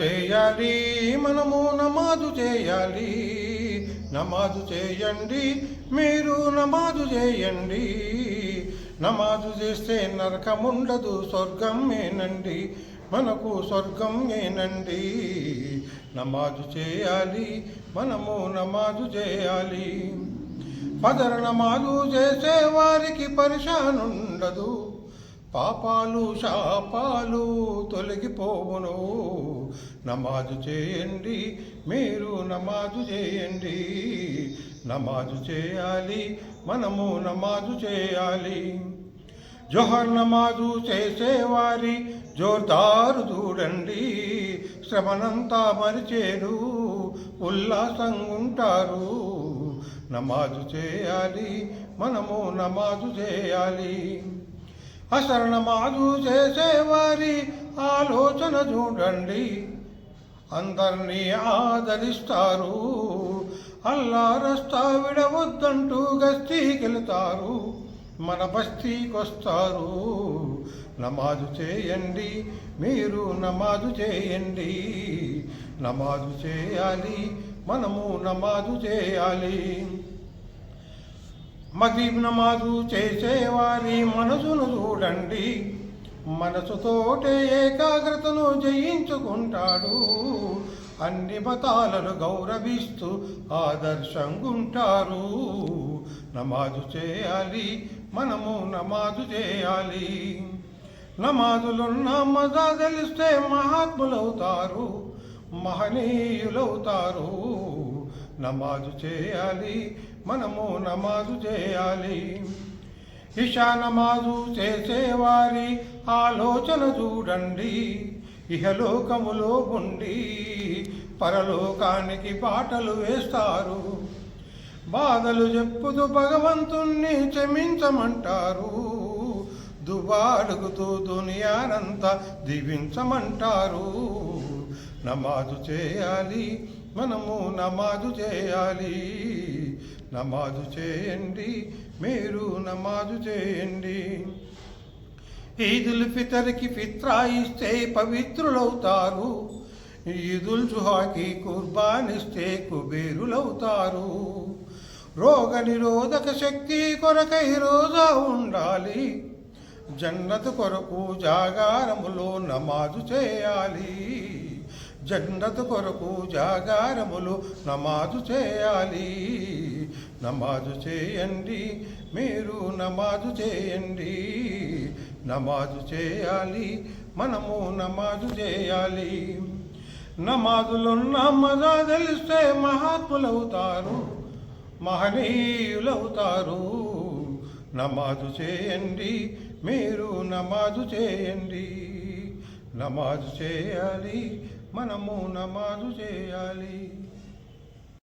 చేయాలి మనము నమాజు చేయాలి. నమాజు చేయండి మీరు నమాజు చేయండి. నమాజు చేస్తే నరకముండదు స్వర్గమేనండి మనకు స్వర్గం ఏనండి. నమాజు చేయాలి మనము నమాజు చేయాలి. పదర నమాజు చేసే వారికి పరిశానుండదు. పాపాలు శాపాలు తొలగిపోవును. నమాజు చేయండి మీరు నమాజు చేయండి. నమాజు చేయాలి మనము నమాజు చేయాలి. జోహర్ నమాజు చేసేవారి జోర్దారు చూడండి. శ్రమనంతా మరిచేరు ఉల్లాసంగా ఉంటారు. నమాజు చేయాలి మనము నమాజు చేయాలి. అసలు నమాజు చేసేవారి ఆలోచన చూడండి. అందరినీ ఆదరిస్తారు. అల్లా రస్తా విడవద్దంటూ గస్తీకెళ్తారు మన బస్తీకొస్తారు. నమాజు చేయండి మీరు నమాజు చేయండి. నమాజు చేయాలి మనము నమాజు చేయాలి. మగీబ్ నమాజు చేసేవారి మనసును చూడండి. మనసుతోటే ఏకాగ్రతను జయించుకుంటాడు. అన్ని మతాలను గౌరవిస్తూ ఆదర్శంగుంటారు. నమాజు చేయాలి మనము నమాజు చేయాలి. నమాజులున్న మజా తెలిస్తే మహాత్ములవుతారు మహనీయులవుతారు. నమాజు చేయాలి మనము నమాజు చేయాలి. ఇషా నమాజు చేసేవారి ఆలోచన చూడండి ఇహలోకములో ఉండి పరలోకానికి బాటలు వేస్తారు. బాధలు చెప్పుతూ భగవంతుణ్ణి క్షమించమంటారు దుబాడుగుతూ దునియానంతా దీవించమంటారు. నమాజు చేయాలి మనము నమాజు చేయాలి. నమాజు చేయండి మీరు నమాజు చేయండి. ఈదుల్ ఫితర్కి ఫిత్రా ఇస్తే పవిత్రులవుతారు. ఈదుల్ జుహాకి కుర్బానిస్తే కుబేరులవుతారు. రోగ నిరోధక శక్తి కొరకై రోజా ఉండాలి. జన్నత కొరకు జాగారములో నమాజు చేయాలి. జగన్నత కొరకు జాగారములు నమాజు చేయాలి. నమాజు చేయండి మీరు నమాజు చేయండి. నమాజు చేయాలి మనము నమాజు చేయాలి. నమాజులున్న మజా తెలిస్తే మహాత్ములవుతారు మహనీయులవుతారు. నమాజు చేయండి మీరు నమాజు చేయండి. నమాజు చేయాలి మనము నమాజు చేయాలి.